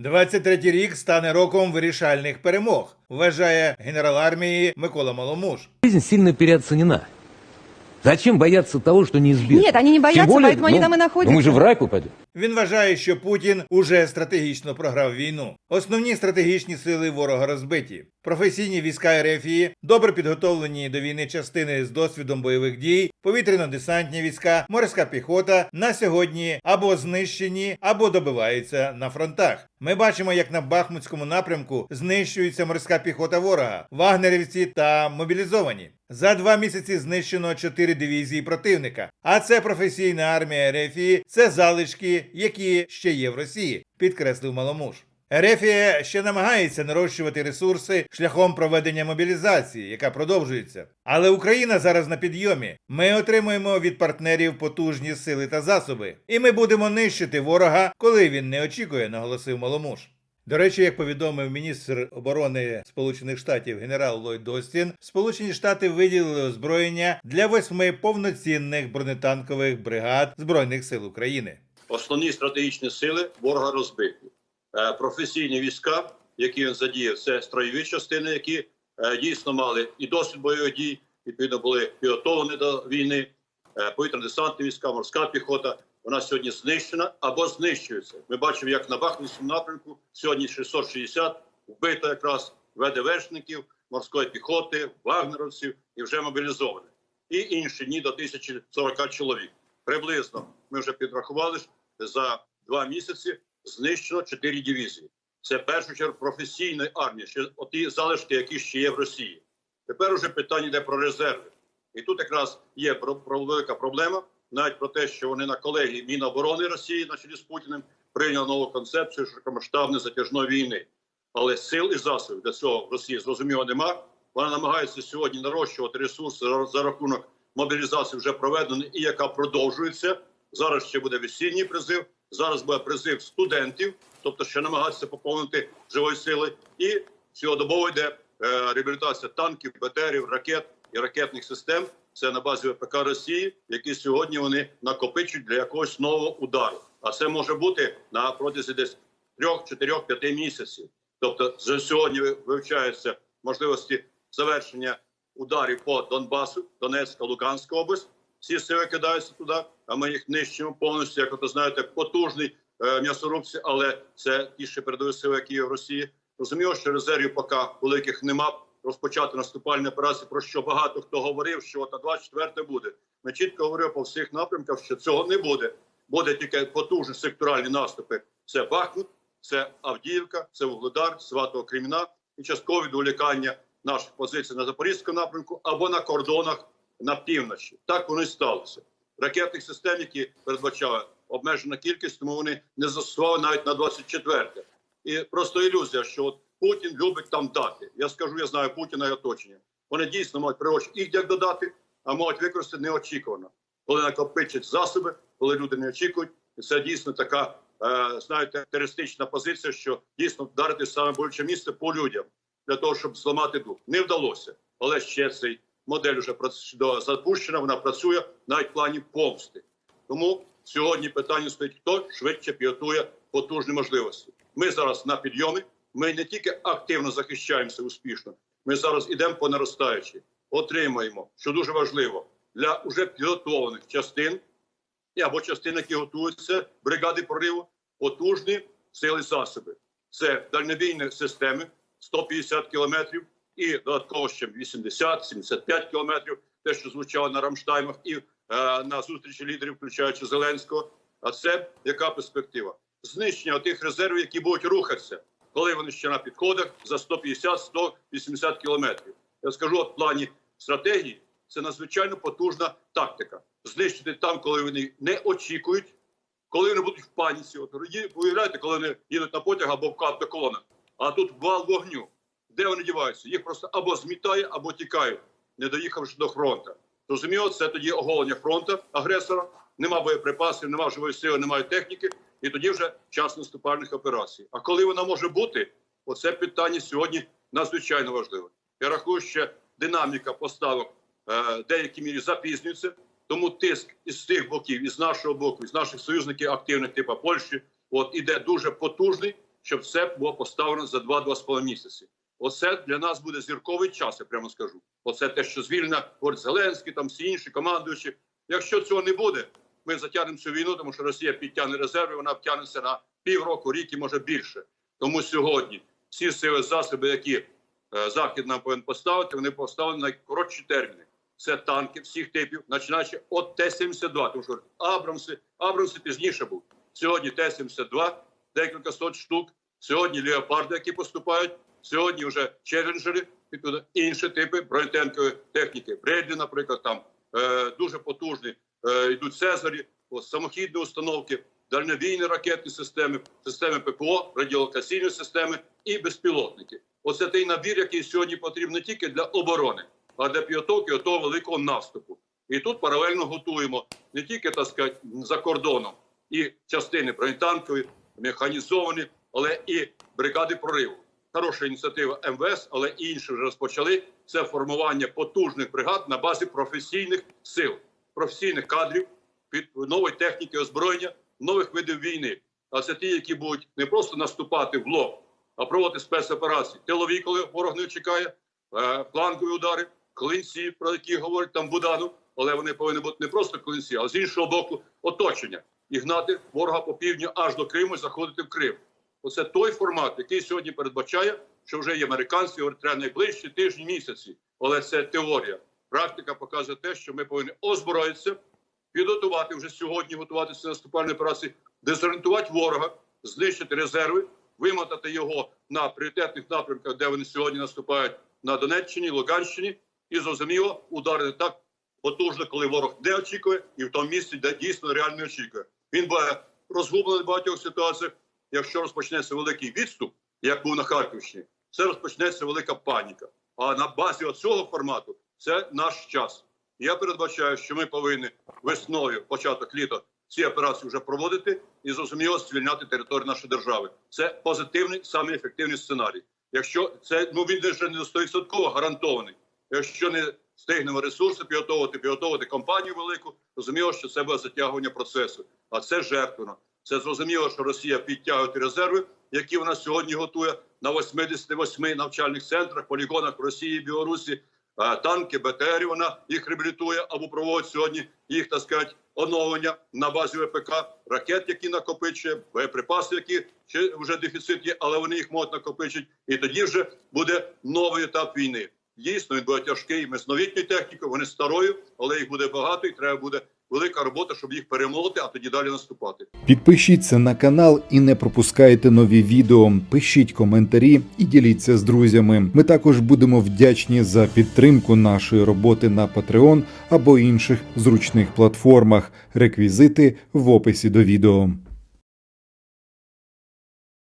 23-й рік стане роком вирішальних перемог, вважає генерал армії Микола Маломуж. Жизнь сильно переоценена. Зачем бояться того, что неизбежно? Нет, они не боятся, Тем более, поэтому они ну, там и находятся. ну мы же в рай попадем. Він вважає, що Путін уже стратегічно програв війну. Основні стратегічні сили ворога розбиті. Професійні війська РФії, добре підготовлені до війни частини з досвідом бойових дій, повітряно-десантні війська, морська піхота на сьогодні або знищені, або добиваються на фронтах. Ми бачимо, як на Бахмутському напрямку знищується морська піхота ворога, вагнерівці та мобілізовані. За два місяці знищено чотири дивізії противника. А це професійна армія Ерефії, це залишки, які ще є в Росії, підкреслив Маломуж. Ерефія ще намагається нарощувати ресурси шляхом проведення мобілізації, яка продовжується. Але Україна зараз на підйомі. Ми отримуємо від партнерів потужні сили та засоби, і ми будемо нищити ворога, коли він не очікує, наголосив Маломуж. До речі, як повідомив міністр оборони Сполучених Штатів генерал Ллойд Достін, Сполучені Штати виділили озброєння для восьми повноцінних бронетанкових бригад Збройних сил України. Основні стратегічні сили ворога розбиті. Е, Професійні війська, які він задіяв, це строєві частини, які е, дійсно мали і досвід бойових дій, відповідно були підготовлені до війни. Е, Повітряно-десантні війська, морська піхота. Вона сьогодні знищена або знищується. Ми бачимо, як на Бахмутському напрямку сьогодні 660 вбито якраз ВДВшників, морської піхоти, вагнеровців і вже мобілізованих. І інші ні до 1040 чоловік. Приблизно ми вже підрахували за два місяці знищено 4 дивізії. Це в першу чергу професійної армії, ще оті залишки, які ще є в Росії. Тепер уже питання йде про резерви. І тут якраз є велика проблема, навіть про те, що вони на колегії Міноборони Росії на чолі з Путіним прийняли нову концепцію широкомасштабної затяжної війни. Але сил і засобів для цього в Росії зрозуміло нема. Вона намагається сьогодні нарощувати ресурси за рахунок мобілізації вже проведеної і яка продовжується. Зараз ще буде весільний призив. Зараз буде призив студентів, тобто ще намагатися поповнити живої сили. І цілодобово йде е, реабілітація танків, БТРів, ракет і ракетних систем. Це на базі ВПК Росії, які сьогодні вони накопичують для якогось нового удару. А це може бути на протязі десь трьох, чотирьох, п'яти місяців. Тобто, вже сьогодні вивчаються можливості завершення ударів по Донбасу, Донецька, Луганська область. Всі сили кидаються туди, а ми їх нищимо повністю. Як ви знаєте, потужний е, м'ясорубці, але це ті ще передові сили, які є в Росії. Розуміло, що резервів поки великих нема. Розпочати наступальні операції, про що багато хто говорив, що на 24 буде. Ми чітко говорили по всіх напрямках, що цього не буде. Буде тільки потужні секторальні наступи. Це Бахмут, це Авдіївка, це Вугледар, Сватого Креміна і часткове відволікання наших позицій на Запорізькому напрямку або на кордонах на півночі. Так воно і сталося. Ракетних систем, які передбачали обмежена кількість, тому вони не застосували навіть на 24 І просто ілюзія, що от Путін любить там дати. Я скажу, я знаю Путіна і оточення. Вони дійсно можуть приочити їх як додати, а можуть використати неочікувано, коли накопичать засоби, коли люди не очікують. І це дійсно така, е, знаєте, терористична позиція, що дійсно вдарити саме болюче місце по людям для того, щоб зламати дух. Не вдалося, але ще цей модель вже запущена. Вона працює навіть в плані помсти. Тому сьогодні питання стоїть: хто швидше підготує потужні можливості. Ми зараз на підйомі. Ми не тільки активно захищаємося успішно, ми зараз ідемо по наростаючій, отримаємо, що дуже важливо для уже підготовлених частин або частин, які готуються бригади прориву, потужні сили засоби. Це дальнобійні системи 150 кілометрів і додатково ще 80-75 кілометрів. Те, що звучало на Рамштаймах і е, на зустрічі лідерів, включаючи Зеленського. А це яка перспектива? Знищення тих резервів, які будуть рухатися, коли вони ще на підходах за 150-180 кілометрів. Я скажу, от в плані стратегії це надзвичайно потужна тактика. Знищити там, коли вони не очікують, коли вони будуть в паніці. От уявляєте, коли вони їдуть на потяг або в колона, а тут вал вогню. Де вони діваються? Їх просто або змітає, або тікають, не доїхавши до фронту. Розуміло, це тоді оголення фронту агресора. Нема боєприпасів, нема живої сили, немає техніки, і тоді вже час наступальних операцій. А коли вона може бути, оце питання сьогодні надзвичайно важливе. Я рахую, що динаміка поставок е, в деякій мірі запізнюється, тому тиск із цих боків, із нашого боку, із наших союзників активних, типу Польщі, от іде дуже потужний. щоб це було поставлено за 2-2,5 місяці. Оце для нас буде зірковий час, я прямо скажу. Оце те, що звільнена говорить Зеленський, там всі інші командуючі. Якщо цього не буде, ми затягнемо цю війну, тому що Росія підтягне резерви, вона втягнеться на півроку, рік і може більше. Тому сьогодні всі сили засоби, які е, захід нам повинен поставити, вони поставлені на коротші терміни. Це танки всіх типів, починаючи від Т-72, тому що Абрамси, Абрамси пізніше був. Сьогодні Т-72, декілька сот штук. Сьогодні леопарди, які поступають. Сьогодні вже челенджери, відповідно, інші типи бронетанкової техніки. Бредлі, наприклад, там е, дуже потужні е, йдуть Цезарі, ось, самохідні установки, дальнобійні ракетні системи, системи ППО, радіолокаційні системи і безпілотники. Оце той набір, який сьогодні потрібен не тільки для оборони, а для підготовки того великого наступу. І тут паралельно готуємо не тільки так сказати, за кордоном і частини бронетанкові, механізовані, але і бригади прориву. Хороша ініціатива МВС, але інші вже розпочали. Це формування потужних бригад на базі професійних сил, професійних кадрів під нової техніки озброєння, нових видів війни. А це ті, які будуть не просто наступати в лоб, а проводити спецоперації. Тилові, коли ворог не чекає, е, флангові удари, клинці, про які говорить там Буданов, але вони повинні бути не просто клинці, а з іншого боку оточення і гнати ворога по півдню аж до Криму і заходити в Крим. Оце той формат, який сьогодні передбачає, що вже є американці, говорять, найближчі тижні, місяці. Але це теорія. Практика показує те, що ми повинні озброїтися, підготувати вже сьогодні, готуватися до наступальної операції, дезорієнтувати ворога, знищити резерви, вимотати його на пріоритетних напрямках, де вони сьогодні наступають на Донеччині, Луганщині, і зрозуміло, ударити так потужно, коли ворог не очікує, і в тому місці, де дійсно реально очікує. Він буде розгублений в багатьох ситуаціях. Якщо розпочнеться великий відступ, як був на Харківщині, це розпочнеться велика паніка. А на базі цього формату це наш час. Я передбачаю, що ми повинні весною, початок літа, ці операції вже проводити і зрозуміло звільняти територію нашої держави. Це позитивний, самий ефективний сценарій. Якщо це ну він вже не 100% гарантований. Якщо не встигнемо ресурси підготовити, підготовити компанію велику, розуміло, що це буде затягування процесу. А це жертвено. Це зрозуміло, що Росія підтягує резерви, які вона сьогодні готує на 88 навчальних центрах, полігонах Росії, Білорусі. Е, Танки, БТР вона їх реабілітує або проводить сьогодні їх, так сказати, оновлення на базі ВПК, ракет, які накопичує, боєприпаси, які ще вже дефіцит є, але вони їх можуть накопичити. І тоді вже буде новий етап війни. Дійсно, він буде тяжкий. Ми з новітньою технікою, вони старою, але їх буде багато, і треба буде велика робота, щоб їх перемолоти, а тоді далі наступати. Підпишіться на канал і не пропускайте нові відео. Пишіть коментарі і діліться з друзями. Ми також будемо вдячні за підтримку нашої роботи на Patreon або інших зручних платформах. Реквізити в описі до відео.